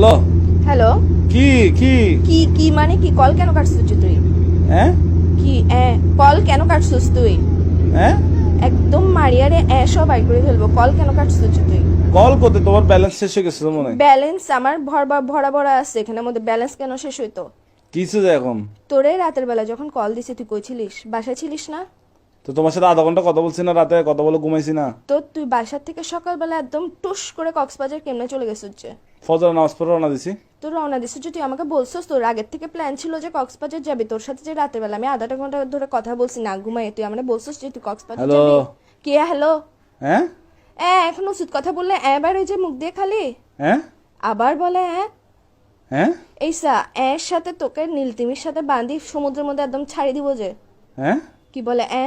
Hello hello. কি কি? কি কি মানে কি? কল কেন কাটছিস তুই? হ্যাঁ? কি কল কেন কাটছিস তুই? হ্যাঁ? একদম মারিয়ারে এ সব বাই করে ফেলব। কল কেন কাটছিস তুই? কল করতে? তোমার ব্যালেন্স শেষ হয়ে গেছে মনে হয়? ব্যালেন্স আমার ভরবা ভরা ভরা আছে। এখানের মধ্যে ব্যালেন্স কেন শেষ হইতো? যায় এখন? তোরে রাতের বেলা যখন কল দিছি তুই কইছিলিস? বাসায় ছিলিস না? তো তোমার সাথে আধা ঘণ্টা কথা বলছি না রাতে কথা বলে ঘুমাইছি না। তো তুই বাসার থেকে সকালবেলা একদম টুস করে কক্সবাজার কেমনে চলে গেছিস যে? ফজর নামাজ পড়ে রওনা দিছি। তোর রওনা দিছিস যে তুই আমাকে বলছিস তোর আগের থেকে প্ল্যান ছিল যে কক্সবাজার যাবি তোর সাথে যে রাতের বেলা আমি আধাটা ঘণ্টা ধরে কথা বলছি না ঘুমাই তুই আমরা বলছিস যে তুই কক্সবাজার Hello? যাবি? কে হ্যালো হ্যাঁ? এ এখন ওষুধ কথা বললে এবার ওই যে মুখ দিয়ে খালি? হ্যাঁ? আবার বলে হ্যাঁ হ্যাঁ? এই সা এর সাথে তোকে নীলতিমির সাথে বাঁধি সমুদ্রের মধ্যে একদম ছাড়ি দিব যে। হ্যাঁ? কি বলে এ?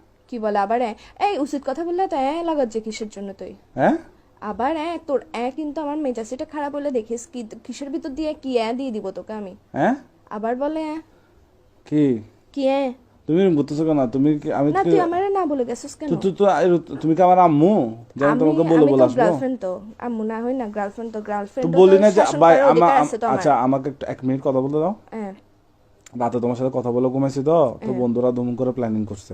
কি বলে আবার এই উচিত কথা বললে তো এ লাগাচ্ছে কিসের জন্য তুই? হ্যাঁ আবার এ তোর এ কিন্তু আমার মেজাজটা খারাপ হলে দেখিস কি কিসের ভিতর দিয়ে কি এ দিয়ে দিব তোকে আমি? হ্যাঁ আবার বলে কি? কি এ? তুমি করতেছো কেন? তুমি কি- আমি না তুই আমারে না বলে গেছিস কেন? তুই তো তুমি কি আমার আম্মু? যেন তোমাকে বলে বলে। আসব গার্লফ্রেন্ড তো। আম্মু না হই না গার্লফ্রেন্ড তো গার্লফ্রেন্ড তো বলি না যে ভাই আমা আচ্ছা আমাকে একটু এক মিনিট কথা বলতে দাও। হ্যাঁ রাতে তোমার সাথে কথা বলে ঘুমাইছি তো তো বন্ধুরা ধুম করে প্ল্যানিং করছে।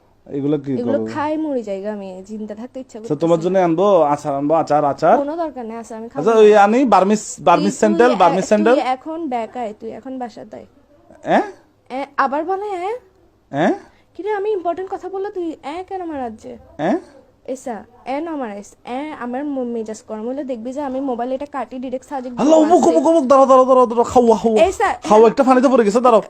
এগুলো কি এগুলো খাই মরি জায়গা আমি জিন্দা থাকতে ইচ্ছা তো তোমার জন্য আনব আচার আনব আচার আচার? কোনো দরকার নেই আছে আমি খাব আচ্ছা ওই আনি Burmese Burmese sandal Burmese sandal. এখন বেকায় তুই এখন বাসা তাই হ্যাঁ আবার বলে হ্যাঁ হ্যাঁ আমি ইম্পর্টেন্ট কথা বললে তুই এ কেন মারাচ্ছে হ্যাঁ এসা এ ন মারাইস এ আমার মেজাজ গরম হলে দেখবি যে আমি মোবাইল এটা কাটি ডিরেক্ট সাজে হ্যালো মুখ মুখ মুখ দাঁড়াও দাঁড়াও দাঁড়াও দাঁড়াও খাওয়া খাওয়া এসা খাওয়া একটা পানিতে পড়ে গেছে দাঁড়াও।